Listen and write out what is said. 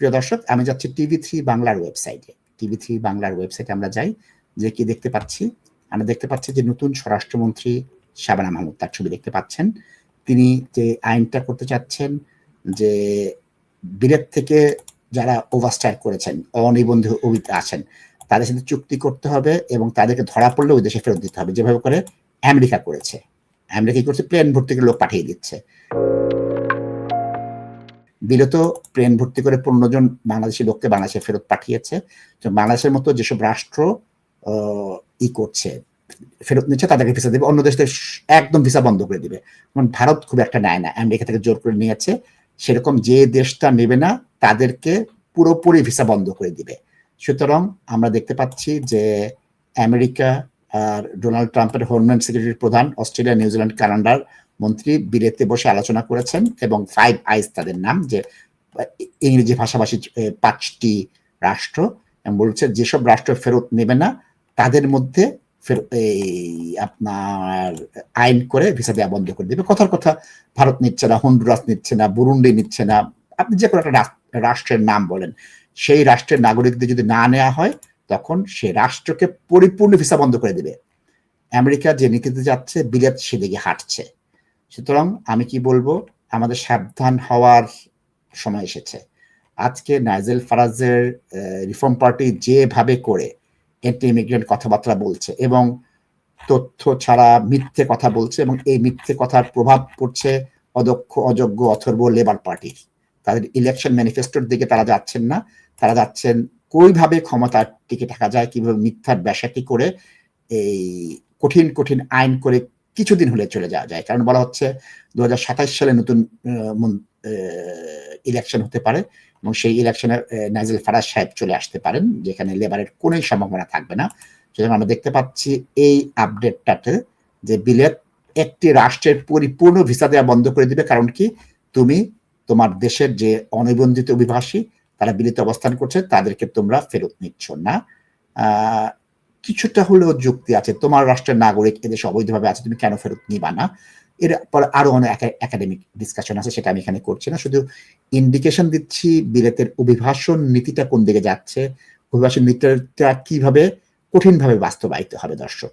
প্রিয় দর্শক, আমি যাচ্ছি টিভি থ্রি বাংলার ওয়েবসাইটে। টিভি থ্রি বাংলার ওয়েবসাইটে আমরা যাই, যে কি দেখতে পাচ্ছি। আমরা দেখতে পাচ্ছি যে নতুন স্বরাষ্ট্রমন্ত্রী শাবানা মাহমুদ, তার ছবি দেখতে পাচ্ছেন। তিনি যে আইনটা করতে চাচ্ছেন, যে বিলেত থেকে যারা ওভারস্টার করেছেন, অনিবন্ধ অভিজ্ঞ আছেন, তাদের সাথে চুক্তি করতে হবে এবং তাদেরকে ধরা পড়লে ওই দেশে ফেরত দিতে হবে। যেভাবে করে আমেরিকা করেছে। আমেরিকা কি করছে? প্লেন ভর্তি লোক পাঠিয়ে দিচ্ছে। বিলত প্লেন ভর্তি করে পনেরো জন বাংলাদেশি লোককে বাংলাদেশে ফেরত পাঠিয়েছে। তো বাংলাদেশের মতো যেসব রাষ্ট্র ই করছে, ফেরত নিচ্ছে, তাদেরকে ভিসা দেবে। অন্য দেশে একদম ভিসা বন্ধ করে দিবে। যেমন ভারত খুব একটা নেয় না। আমেরিকা থেকে জোর করে নিয়েছে। সেরকম যে দেশটা নেবে না, তাদেরকে পুরোপুরি ভিসা বন্ধ করে দিবে। সুতরাং আমরা দেখতে পাচ্ছি যে আমেরিকা আর ডোনাল্ড ট্রাম্পের হোমল্যান্ড সিকিউরিটির প্রধান, অস্ট্রেলিয়া, নিউজিল্যান্ড, কানাডার মন্ত্রী বিলেতে বসে আলোচনা করেছেন এবং ফাইভ আইস তাদের নাম যে ইংরেজি ভাষাভাষী পাঁচটি রাষ্ট্র বলছে যেসব রাষ্ট্র ফেরত নেবে না, তাদের মধ্যে আপনার আইন করে ভিসা দেওয়া বন্ধ করে দেবে। কথার কথা, ভারত নিচ্ছে না, হন্ডুরাস নিচ্ছে না, বুরুন্ডি নিচ্ছে না। আপনি যে কোনো একটা রাষ্ট্রের নাম বলেন, সেই রাষ্ট্রের নাগরিকদের যদি না নেওয়া হয়, তখন সে রাষ্ট্রকে পরিপূর্ণ ভিসা বন্ধ করে দেবে। আমেরিকা যে নীতিতে যাচ্ছে, বিলেত সেদিকে হাঁটছে। সুতরাং আমি কি বলব? আমাদের সাবধান হওয়ার সময় এসেছে। আজকে নাইজেল ফারাজের রিফর্ম পার্টি যেভাবে করে এন্টি ইমিগ্রেন্ট কথাবার্তা বলছে এবং তথ্য ছাড়া মিথ্যে কথা বলছে এবং এই মিথ্যে কথার প্রভাব পড়ছে অদক্ষ, অযোগ্য, অথর্ব লেবার পার্টির তাদের ইলেকশন ম্যানিফেস্টোর দিকে তারা যাচ্ছেন না। তারা যাচ্ছেন কোইভাবে ক্ষমতা টিকে থাকা যায়, কীভাবে মিথ্যার ব্যাসাটি করে এই কঠিন কঠিন আইন করে কিছুদিন হলে চলে যাওয়া যায়। কারণ বলা হচ্ছে দু হাজার সাতাশ সালে নতুন ইলেকশন হতে পারে এবং সেই ইলেকশনে নাইজেল ফারাজ সাহেব চলে আসতে পারেন, যেখানে লেবারের কোনোই সম্ভাবনা থাকবে না। সুতরাং আমরা দেখতে পাচ্ছি এই আপডেটটাতে যে বিলেত একটি রাষ্ট্রের পরিপূর্ণ ভিসা দেওয়া বন্ধ করে দিবে। কারণ কি? তুমি তোমার দেশের যে অনিবন্ধিত অভিবাসী, তারা বিলিত অবস্থান করছে, তাদেরকে তোমরা ফেরত নিচ্ছ না। কিছুটা হলেও যুক্তি আছে। তোমার রাষ্ট্রের নাগরিক এদেশ অবৈধভাবে আছে, তুমি কেন ফেরত নিবা না? এর পর আরও অনেক একাডেমিক ডিসকাশন আছে, সেটা আমি এখানে করছি না। শুধু ইন্ডিকেশন দিচ্ছি, বিলেতের অভিভাষণ নীতিটা কোন দিকে যাচ্ছে অভিভাষণ নীতিটা কীভাবে কঠিনভাবে বাস্তবায়িত হবে দর্শক?